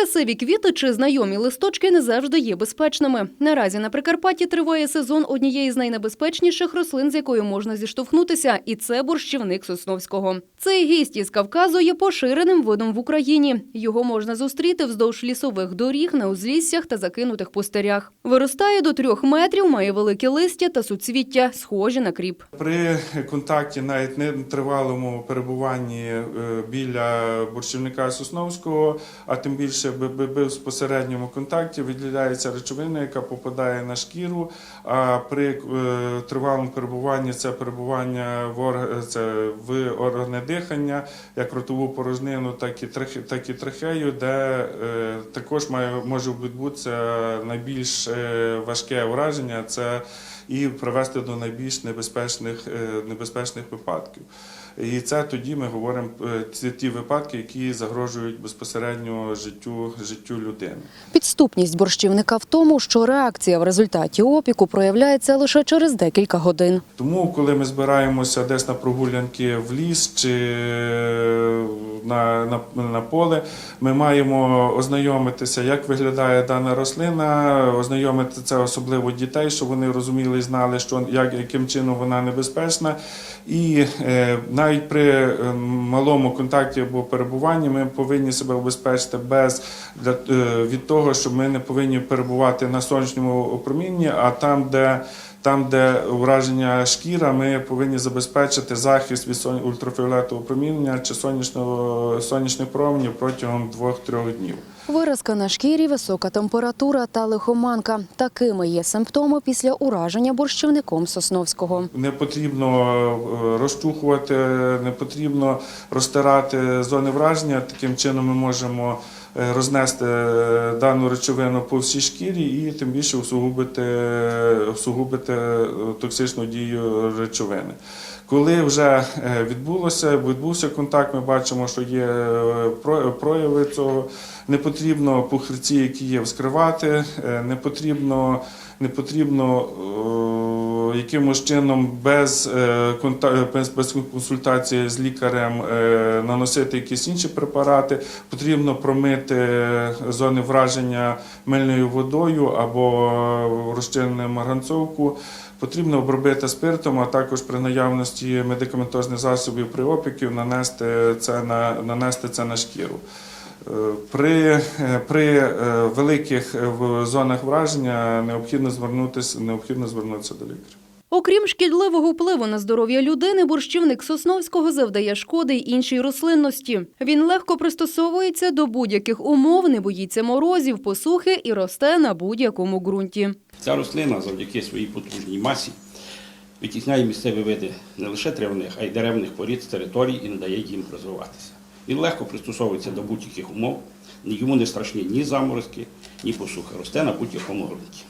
Красиві квіти чи знайомі листочки не завжди є безпечними. Наразі на Прикарпатті триває сезон однієї з найнебезпечніших рослин, з якою можна зіштовхнутися, і це борщівник Сосновського. Цей гість із Кавказу є поширеним видом в Україні. Його можна зустріти вздовж лісових доріг, на узліссях та закинутих пустирях. Виростає до трьох метрів, має велике листя та суцвіття, схожі на кріп. При контакті, навіть не тривалому перебуванні е, біля борщівника Сосновського, а тим більше б- б- безпосередньому контакті виділяється речовина, яка попадає на шкіру. А при е, тривалому перебуванні це перебування в це в органи дихання, як ротову порожнину, так і так і трахею, де е, також має може відбутися найбільш е, важке ураження. Це і привести до найбільш небезпечних, небезпечних випадків. І це тоді ми говоримо ці це ті випадки, які загрожують безпосередньо життю, життю людини. Підступність борщівника в тому, що реакція в результаті опіку проявляється лише через декілька годин. Тому, коли ми збираємося десь на прогулянки в ліс чи е, на, на, на поле, ми маємо ознайомитися, як виглядає дана рослина, ознайомити це особливо дітей, щоб вони розуміли і знали, що як, яким чином вона небезпечна. І е, навіть при е, малому контакті або перебуванні ми повинні себе убезпечити без для, е, від того, що ми не повинні перебувати на сонячному опромінні, а там, де там, де ураження шкіра, ми повинні забезпечити захист від ультрафіолетового проміння чи сонячного сонячних променів протягом 2-3 днів. Виразка на шкірі, висока температура та лихоманка. Такими є симптоми після ураження борщівником Сосновського. Не потрібно е, розчухувати, не потрібно розтирати зони враження. Таким чином ми можемо рознести е, дану речовину по всій шкірі і тим більше усугубити, усугубити е, токсичну дію речовини. Коли вже е, відбулося, відбувся контакт, ми бачимо, що є е, про- прояви цього. Не потрібно пухирці, які є, вскривати, е, не потрібно, не потрібно е, якимось чином без, е, без, без консультації з лікарем е, наносити якісь інші препарати. Потрібно промити зони враження мильною водою або розчиненим марганцовку. Потрібно обробити спиртом, а також при наявності медикаментозних засобів при опіків нанести це на, нанести це на шкіру. Е, При, е, при е, великих е, зонах враження необхідно звернутися, необхідно звернутися до лікаря. Окрім шкідливого впливу на здоров'я людини, борщівник Сосновського завдає шкоди й іншій рослинності. Він легко пристосовується до будь-яких умов, не боїться морозів, посухи і росте на будь-якому ґрунті. Ця рослина завдяки своїй потужній масі витісняє місцеві види не лише травних, а й деревних порід з територій і не дає їм розвиватися. Він легко пристосовується до будь-яких умов, йому не страшні ні заморозки, ні посухи. Росте на будь-якому ґрунті.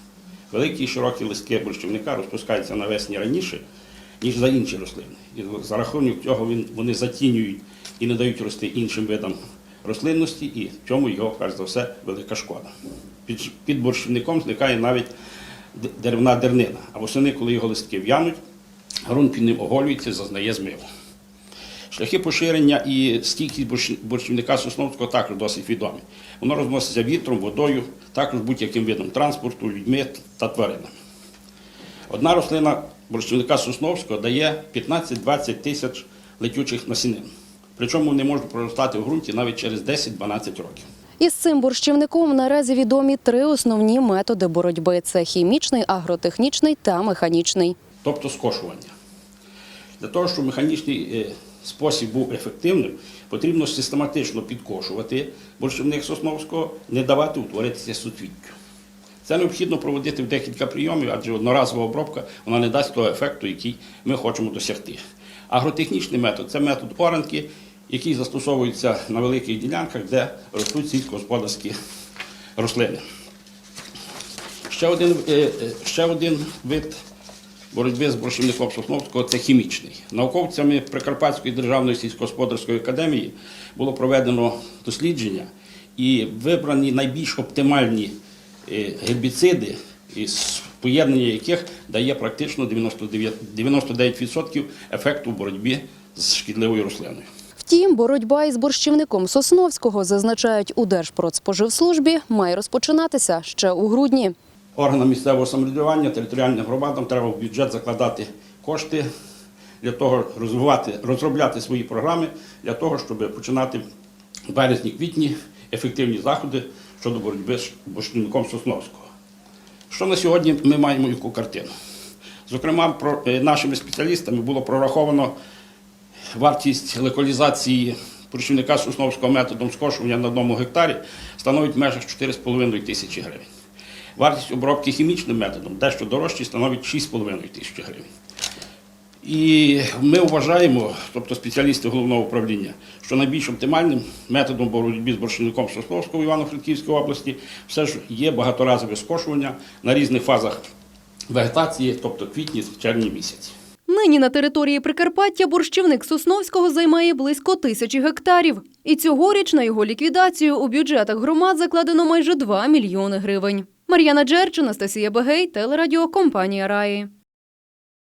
Великі і широкі листки борщівника розпускаються навесні раніше, ніж за інші рослини. І за рахунок цього вони затінюють і не дають рости іншим видам рослинності, і в цьому його, перш за все, велика шкода. Під, під борщівником зникає навіть деревна дернина, а восени, коли його листки в'януть, ґрунт під ним оголюється, зазнає змиву. Шляхи поширення і стійкість борщ- борщівника Сосновського також досить відомі. Воно розноситься вітром, водою, також будь-яким видом транспорту, людьми та тваринами. Одна рослина борщівника Сосновського дає 15-20 тисяч летючих насінин. Причому вони можуть проростати в ґрунті навіть через 10-12 років. Із цим борщівником наразі відомі три основні методи боротьби: це хімічний, агротехнічний та механічний. тобто скошування. Для того, щоб механічний е, спосіб був ефективним, потрібно систематично підкошувати борщівник Сосновського, не давати утворитися суцвіттю. Це необхідно проводити в декілька прийомів, адже одноразова обробка вона не дасть того ефекту, який ми хочемо досягти. Агротехнічний метод це метод оранки, який застосовується на великих ділянках, де ростуть сільськогосподарські рослини. Ще один, е, е, ще один вид боротьби з борщівником Сосновського це хімічний. Науковцями Прикарпатської державної сільськогосподарської академії було проведено дослідження і вибрані найбільш оптимальні е, гербіциди, поєднання яких дає практично 99%, 99% ефекту в боротьбі з шкідливою рослиною. Втім, боротьба із борщівником Сосновського зазначають у Держпродспоживслужбі має розпочинатися ще у грудні. Органам місцевого самоврядування, територіальним громадам треба в бюджет закладати кошти для того, розвивати, розробляти свої програми для того, щоб починати в березні-квітні ефективні заходи щодо боротьби з борщівником Сосновського. Що на сьогодні ми маємо яку картину? Зокрема, про, е, нашими спеціалістами було прораховано вартість локалізації борщівника Сосновського методом скошування на одному гектарі становить в межах 4,5 тисячі гривень. Вартість обробки хімічним методом дещо дорожче становить 6,5 тисячі гривень. І ми вважаємо, тобто спеціалісти головного управління, що найбільш оптимальним методом боротьби з борщівником Сосновського в Івано-Франківській області все ж є багаторазове скошування на різних фазах вегетації, тобто квітні, червні місяці. Нині на території Прикарпаття борщівник Сосновського займає близько тисячі гектарів. І цьогоріч на його ліквідацію у бюджетах громад закладено майже 2 мільйони гривень. Мар'яна Джерч, Анастасія Бегей, телерадіокомпанія Раї.